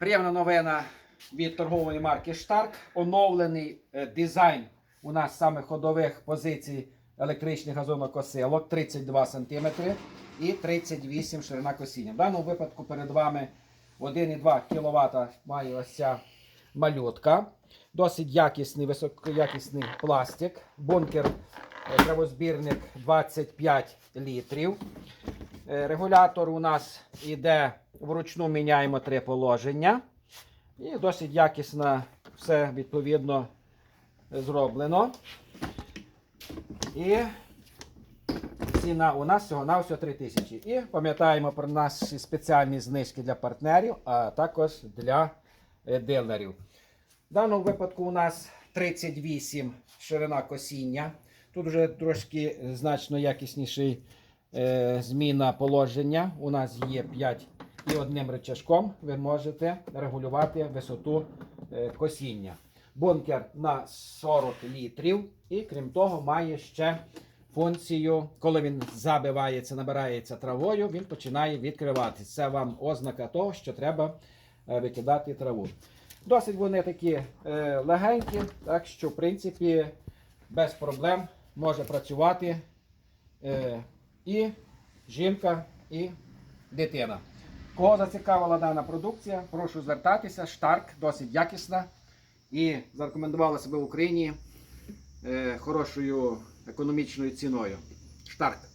Приємна новина від торгової марки Штарк. Оновлений е, дизайн у нас саме ходових позицій електричних газонокосилок 32 см і 38 ширина косіння. В даному випадку перед вами 1,2 кВт має ось ця малютка. Досить якісний, високоякісний пластик. Бункер е, травозбірник 25 літрів. Е, Регулятор у нас іде вручну міняємо три положення. І досить якісно все відповідно зроблено. І ціна у нас всього на всього 3 тисячі. І пам'ятаємо про наші спеціальні знижки для партнерів, а також для е, дилерів. В даному випадку у нас 38 ширина косіння. Тут вже трошки значно якісніший зміна положення. У нас є 5 і одним рычажком ви можете регулювати висоту е, косіння. Бункер на 40 літрів, і крім того, має ще функцію, коли він забивається, набирається травою, він починає відкриватися. Це вам ознака того, що треба е, викидати траву. Досить вони такі е, легенькі, так що, в принципі, без проблем може працювати е, і жінка, і дитина. Кого зацікавила дана продукція, прошу звертатися. Штарк досить якісна і зарекомендувала себе в Україні е, хорошою економічною ціною. Штарк.